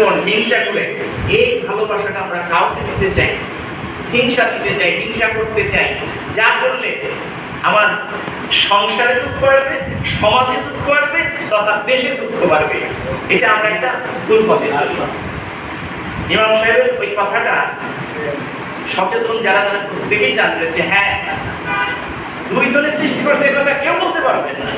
জীবন, হিংসা করে। এই ভালোবাসাটা আমরা কাউকে দিতে চাই হিংসা দিতে চাই, হিংসা করতে চাই। যা করলে আমার সংসারে দুঃখ আসবে সমাজে দুঃখ আসবে তথা দেশে দুঃখ বাড়বে। এটা আমরা একটা ভুল পথে চলি। ইমাম সাহেবের ওই কথাটা সচেতন যারা তারা প্রত্যেকেই জানবেন যে হ্যাঁ দুইজনের সৃষ্টি করছে এ কথা কেউ বলতে পারবেন না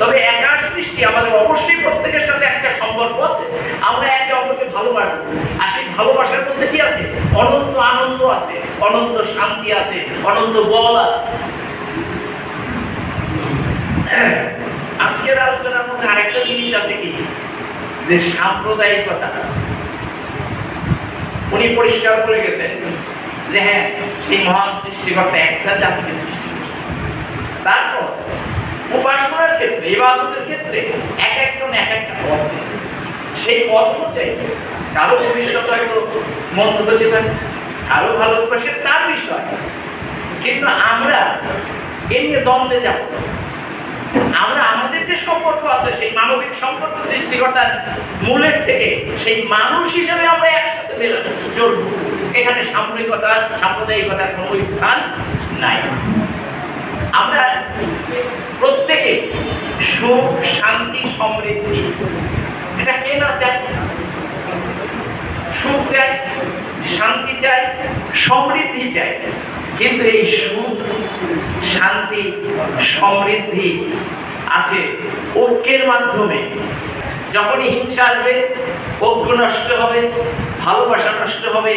তবে একার সৃষ্টি আমাদের অবশ্যই প্রত্যেকের সাথে একটা সম্পর্ক আছে? আমরা একে অপরকে ভালোবাসবো আর সেই ভালোবাসার মধ্যে কি আছে? অনন্ত আনন্দ আছে, অনন্ত শান্তি আছে, অনন্ত বল আছে। আজকের আলোচনার মধ্যে আরেকটা জিনিস আছে কি? যে সাম্প্রদায়িকতা। উনি পরিষ্কার করে গেছেন যে হ্যাঁ সেই মহান সৃষ্টিকর্তা একটা জাতিকে সৃষ্টি করছে। তারপর উপাসনার ক্ষেত্রে, ইবাদতের ক্ষেত্রে এক একজন এক একটা পথ দিয়েছে সেই পথ অনুযায়ী কারও ভবিষ্যৎ হয়তো মন্দ হতে পারে, কারও ভালো সেটা তার বিষয়। কিন্তু আমরা এ নিয়ে দ্বন্দ্বে যাব। আমরা আমাদের যে সম্পর্ক আছে, সেই মানবিক সম্পর্ক সৃষ্টিকর্তার মূলের থেকে সেই মানুষ হিসেবে আমরা একসাথে বেরোবো চলব এখানে সাম্প্রদায়িকতা সাম্প্রদায়িকতার কোনো স্থান নাই। আমরা প্রত্যেকে সুখ, শান্তি, সমৃদ্ধি এটা কে না চায়? সুখ চাই শান্তি চাই সমৃদ্ধি চাই কিন্তু এই সুখ, শান্তি, সমৃদ্ধি আছে ঐক্যের মাধ্যমে। যখনই হিংসা আসবে, ঐক্য নষ্ট হবে, ভালোবাসা নষ্ট হবে,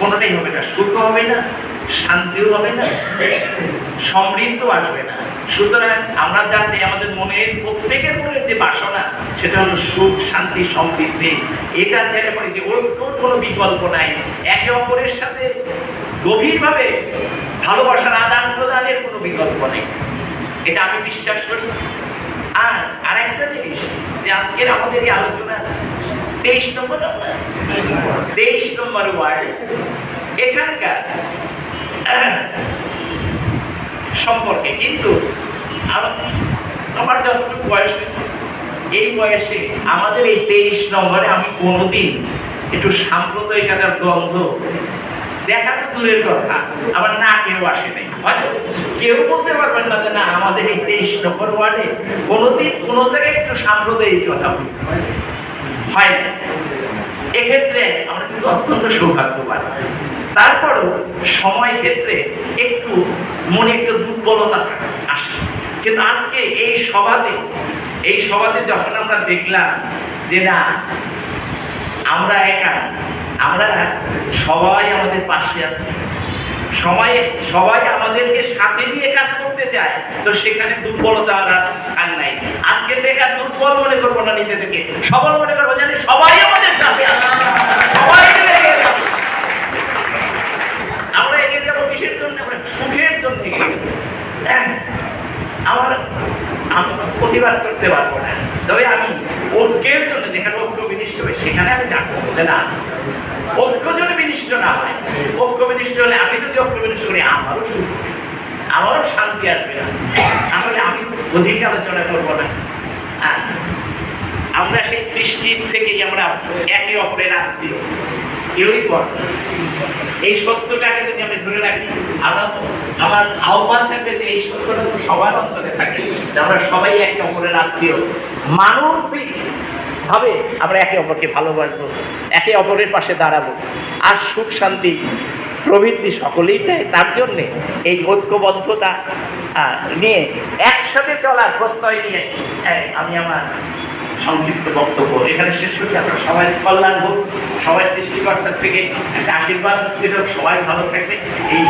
কোনোটাই হবে না। সুখ হবে না, শান্তিও হবে না সমৃদ্ধ আসবে না। সুতরাং আমরা যা চাই আমাদের মনের প্রত্যেকের মনের যে বাসনা, সেটা হলো সুখ, শান্তি, সমৃদ্ধি। এটা চাইলে পরে যে ঐক্যর কোনো বিকল্প নাই। একে অপরের সাথে গভীরভাবে ভালোবাসার আদান প্রদানের কোনো বিকল্প নেই। এটা আমি বিশ্বাস করি। আর আরেকটা জিনিস যে আজকের আমাদের এই আলোচনা তেইশ নম্বর তেইশ নম্বর ওয়ার্ড। এখানকার সম্পর্কে, কিন্তু আমার যতটুকু বয়স হয়েছে, এই বয়সে আমাদের এই তেইশ নম্বরে আমি কোনোদিন একটু সাম্প্রদায়িকতার দ্বন্দ্ব দেখা তো দূরের কথা, আবার না কেউ আসে নাই। হয়তো কেউ বলতে পারবেন না যে না, আমাদের এই তেইশ নম্বর ওয়ার্ডে কোনোদিন কোনো জায়গায় একটু সাম্প্রদায়িকতা বুঝতে হয় না। এক্ষেত্রে আমরা কিন্তু অত্যন্ত সৌভাগ্যবান। তারপরেও সময় ক্ষেত্রে একটু মনে একটু দুর্বলতা থাকে, আসে। কিন্তু আজকে এই সভাতে এই সভাতে যখন আমরা দেখলাম যে না, আমরা একা, আমরা সবাই আমাদের পাশে আছে, সবাই সবাই আমাদেরকে সাথে নিয়ে কাজ করতে চায়, তো সেখানে দুর্বলতা আর নাই। আজকে থেকে আর দুর্বল মনে করব না নিজেদেরকে সবল মনে করব জানি সবাই আমাদের সাথে আছে সবাই মিলে এগিয়ে যাব। আমরা এগিয়ে যাব কিসের জন্য আমরা সুখের জন্য এগিয়ে যাব। হ্যাঁ, আমার প্রতিবাদ করতে পারব না। তবে আমি ঐক্যের জন্য যেখানে ঐক্য বিনিষ্ট সেখানে আমি না। ঐক্য যেন বিনিষ্ট না হয়। ঐক্য বিনিষ্ট হলে আমি যদি ঐক্য বিনিষ্ট করি, আমারও আমারও শান্তি আসবে না। তাহলে আমি অধিক আলোচনা করব না। আমরা সেই সৃষ্টির থেকেই আমরা একে অপরের আত্মীয়। কেউই না। এই সত্যটাকে যদি আমি ধরে রাখি আমার আমার আহ্বান থাকবে যে এই সত্যটা তো সবার অন্তরে থাকে আমরা সবাই একে অপরের আত্মীয়। মানবিক ভাবে আমরা একে অপরকে ভালোবাসবো, একে অপরের পাশে দাঁড়াবো। আর সুখ, শান্তি প্রবৃত্তি সকলেই চায়। তার জন্যে এই ঐক্যবদ্ধতা নিয়ে একসাথে চলার প্রত্যয় নিয়ে আমি আমার সংক্ষিপ্ত বক্তব্য। এখানে শেষ করছি। আপনার সবাই কল্যাণ হোক, সবাই সৃষ্টিকর্তার থেকে একটা আশীর্বাদ সবাই ভালো থাকবে। এই